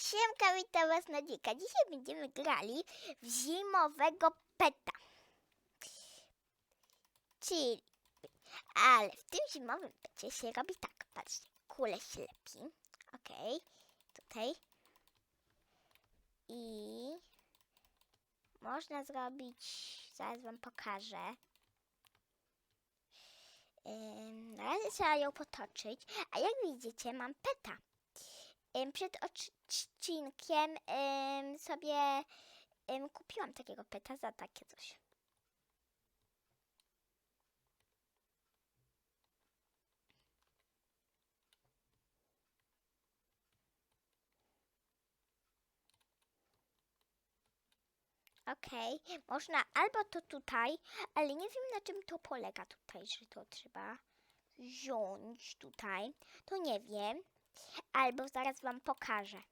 Siemka, witam was na dzika. Dzisiaj będziemy grali w zimowego peta. Czyli, ale w tym zimowym pecie się robi tak, patrzcie, kule się lepi. Okej, tutaj. I można zrobić, zaraz wam pokażę. Na razie trzeba ją potoczyć, a jak widzicie mam peta. Przed odcinkiem sobie kupiłam takiego peta za takie coś. Okej, można albo to tutaj, ale nie wiem na czym to polega tutaj, że to trzeba wziąć tutaj. To nie wiem. Albo zaraz wam pokażę.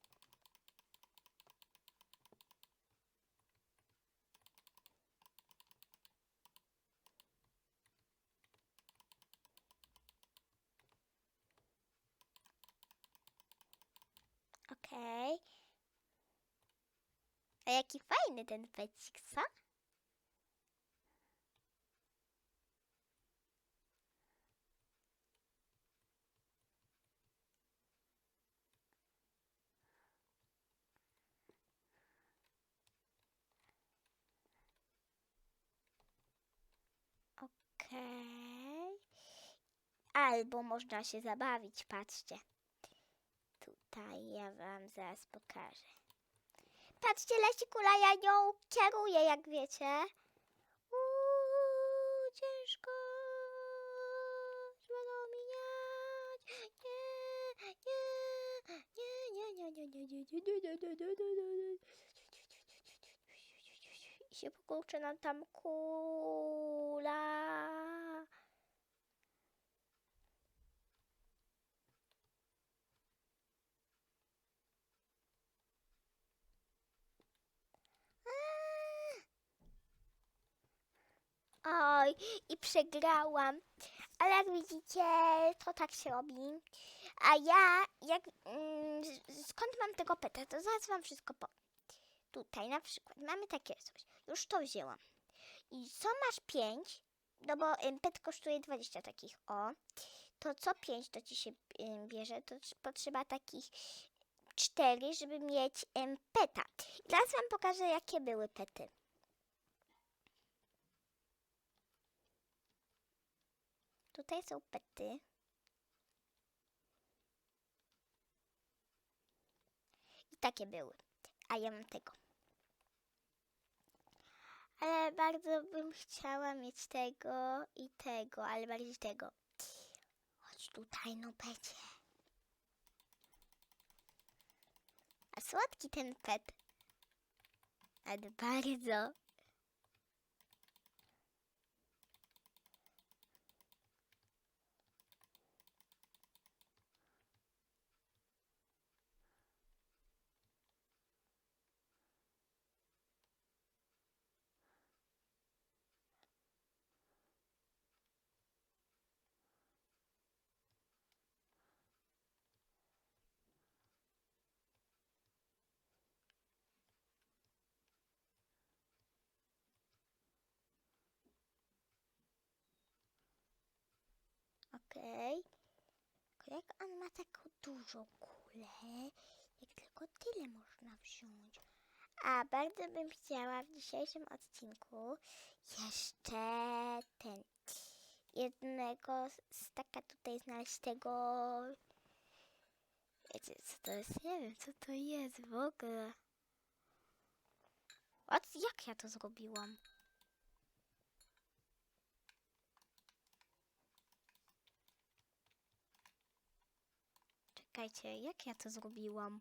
Okej. A jaki fajny ten pecik, co? Okej. Albo można się zabawić, patrzcie. Tutaj ja wam zaraz pokażę. Patrzcie, leci kula, ja nią kieruję, jak wiecie. Uuu, ciężko. Trzeba mijać. Nie, nie, nie, nie, nie, nie, nie, nie, nie, nie, nie, nie, nie, nie. I się pokurczy nam tam kula. Oj, i przegrałam. Ale jak widzicie, to tak się robi. A ja, jak, mm, skąd mam tego peta, to zaraz wam wszystko powiem. Tutaj na przykład mamy takie coś. Już to wzięłam. I co masz 5, no bo pet kosztuje 20 takich, o. To co 5 to ci się bierze, to trz- potrzeba takich 4, żeby mieć peta. I teraz wam pokażę, jakie były pety. Tutaj są pety. I takie były. A ja mam tego. Ale bardzo bym chciała mieć tego i tego, ale bardziej tego. Chodź tutaj, no pecie. A słodki ten pet. Ale bardzo. Okej. Tylko Jak on ma taką dużą kulę, jak tylko tyle można wziąć. A bardzo bym chciała w dzisiejszym odcinku jeszcze ten jednego staka tutaj znaleźć tego. Wiecie co to jest? Nie wiem co to jest w ogóle. Od jak ja to zrobiłam? Czekajcie, jak ja to zrobiłam?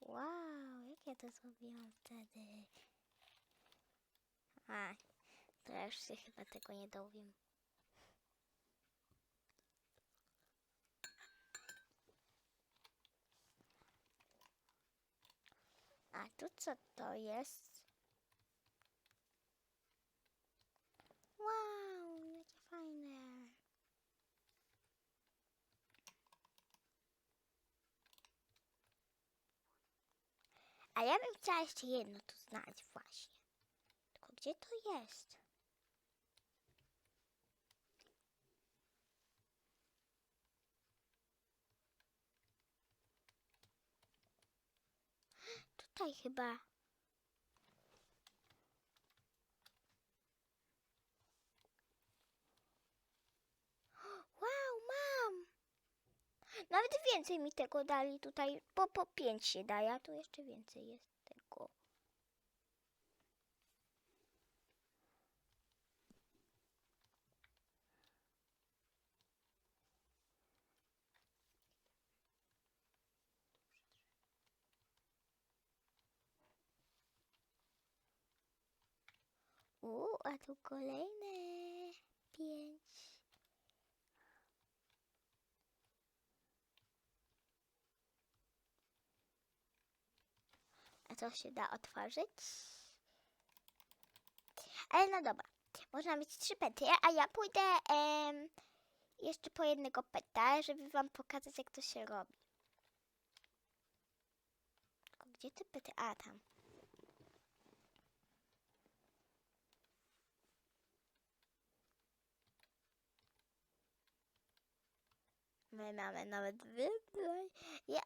Wow, jak ja to zrobiłam wtedy? A, to ja już się chyba tego nie dowiem. A tu co to jest? A ja bym chciała jeszcze jedno tu znaleźć właśnie. Tylko gdzie to jest? Tutaj chyba. Nawet więcej mi tego dali tutaj, bo po pięć się daje, a tu jeszcze więcej jest tego. Uuu, a tu kolejne pięć. A to się da otworzyć? Ale no dobra, można mieć trzy pety, a ja pójdę em, jeszcze po jednego peta, żeby wam pokazać jak to się robi. Gdzie te pety? A, tam. My mamy nawet wybór. Ja,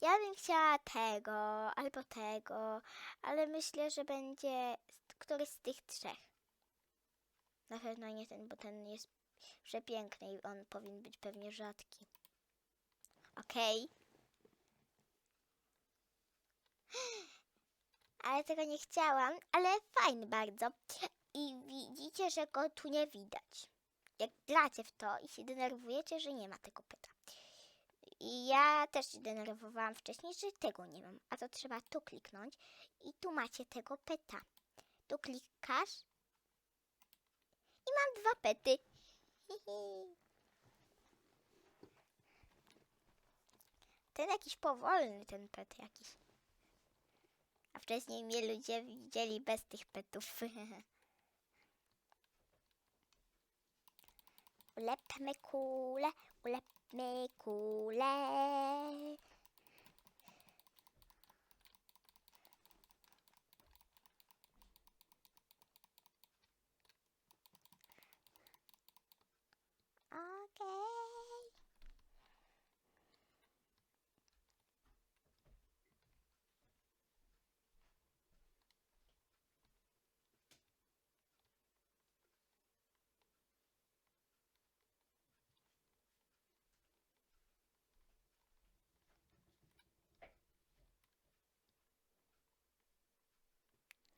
ja bym chciała tego albo tego, ale myślę, że będzie któryś z tych trzech. Na pewno nie ten, bo ten jest przepiękny i on powinien być pewnie rzadki. Okej. Ale tego nie chciałam, ale fajny bardzo. I widzicie, że go tu nie widać. Jak gracie w to i się denerwujecie, że nie ma tego pyta. I ja też się denerwowałam wcześniej, że tego nie mam. A to trzeba tu kliknąć i tu macie tego peta. Tu klikasz i mam dwa pety. Ten jakiś powolny, ten pet jakiś. A wcześniej mnie ludzie widzieli bez tych petów. u l e p m e k u l e u l e p m e k u l e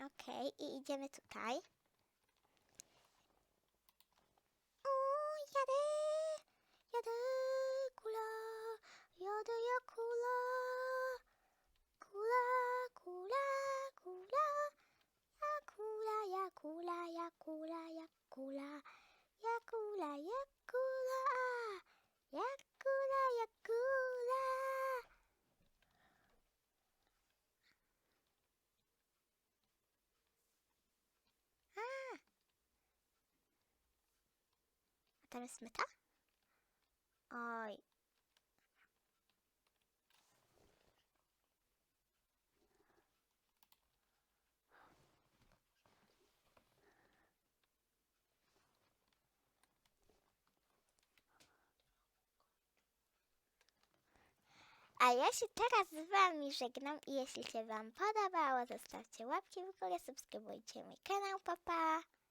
Okej, okay, i idziemy tutaj. O, jadę, jadę, kula, jadę jak kula, tam jest myta? Oj. A ja się teraz z wami żegnam i jeśli się wam podobało, zostawcie łapki w górę, subskrybujcie mój kanał, papa. Pa.